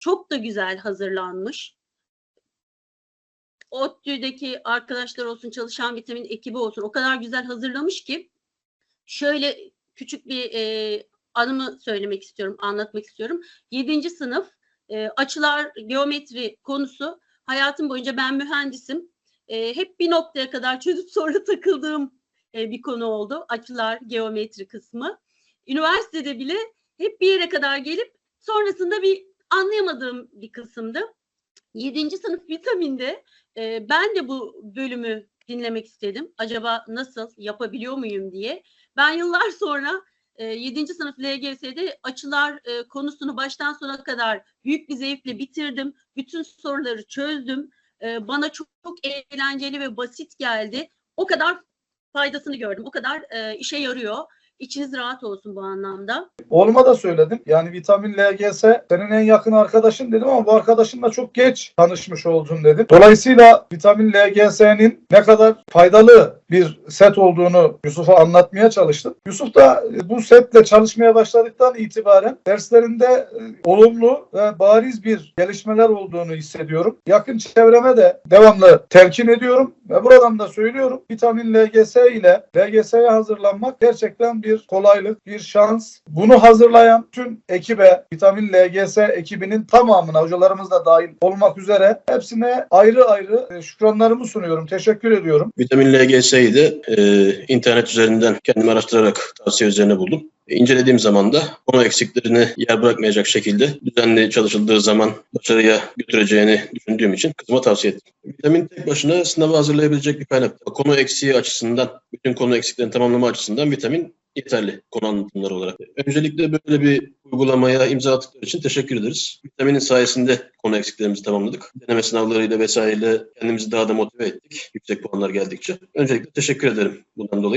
çok da güzel hazırlanmış. ODTÜ'deki arkadaşlar olsun, çalışan vitamin ekibi olsun o kadar güzel hazırlamış ki şöyle küçük bir e, anımı söylemek istiyorum, anlatmak istiyorum. 7. sınıf e, açılar geometri konusu hayatım boyunca ben mühendisim. E, hep bir noktaya kadar çözüp sonra takıldığım e, bir konu oldu. Açılar geometri kısmı. Üniversitede bile hep bir yere kadar gelip sonrasında bir anlayamadığım bir kısımdı. 7. sınıf vitaminde e, ben de bu bölümü dinlemek istedim. Acaba nasıl yapabiliyor muyum diye. Ben yıllar sonra e, 7. sınıf LGS'de açılar e, konusunu baştan sona kadar büyük bir zevkle bitirdim. Bütün soruları çözdüm. E, bana çok, çok eğlenceli ve basit geldi. O kadar faydasını gördüm. O kadar e, işe yarıyor. İçiniz rahat olsun bu anlamda. Oğluma da söyledim. Yani vitamin LGS senin en yakın arkadaşın dedim ama bu arkadaşınla çok geç tanışmış oldun dedim. Dolayısıyla vitamin LGS'nin ne kadar faydalı bir set olduğunu Yusuf'a anlatmaya çalıştım. Yusuf da e, bu setle çalışmaya başladıktan itibaren derslerinde e, olumlu ve bariz bir gelişmeler olduğunu hissediyorum. Yakın çevreme de devamlı telkin ediyorum ve buradan da söylüyorum. Vitamin LGS ile LGS'ye hazırlanmak gerçekten bir kolaylık, bir şans. Bunu hazırlayan tüm ekibe, Vitamin LGS ekibinin tamamına, hocalarımız da dahil olmak üzere hepsine ayrı ayrı e, şükranlarımı sunuyorum. Teşekkür ediyorum. Vitamin De e, internet üzerinden kendim araştırarak tavsiye üzerine buldum. E, İncelediğim zaman da konu eksiklerini yer bırakmayacak şekilde düzenli çalışıldığı zaman başarıya götüreceğini düşündüğüm için kızıma tavsiye ettim. Vitamin tek başına sınava hazırlayabilecek bir kaynak. Konu eksiği açısından, bütün konu eksiklerini tamamlama açısından vitamin yeterli konu anlatımları olarak. Öncelikle böyle bir uygulamaya imza attıkları için teşekkür ederiz. Vitaminin sayesinde konu eksiklerimizi tamamladık. Deneme sınavlarıyla vesaireyle kendimizi daha da motive ettik. Yüksek puanlar geldikçe. Öncelikle teşekkür ederim bundan dolayı.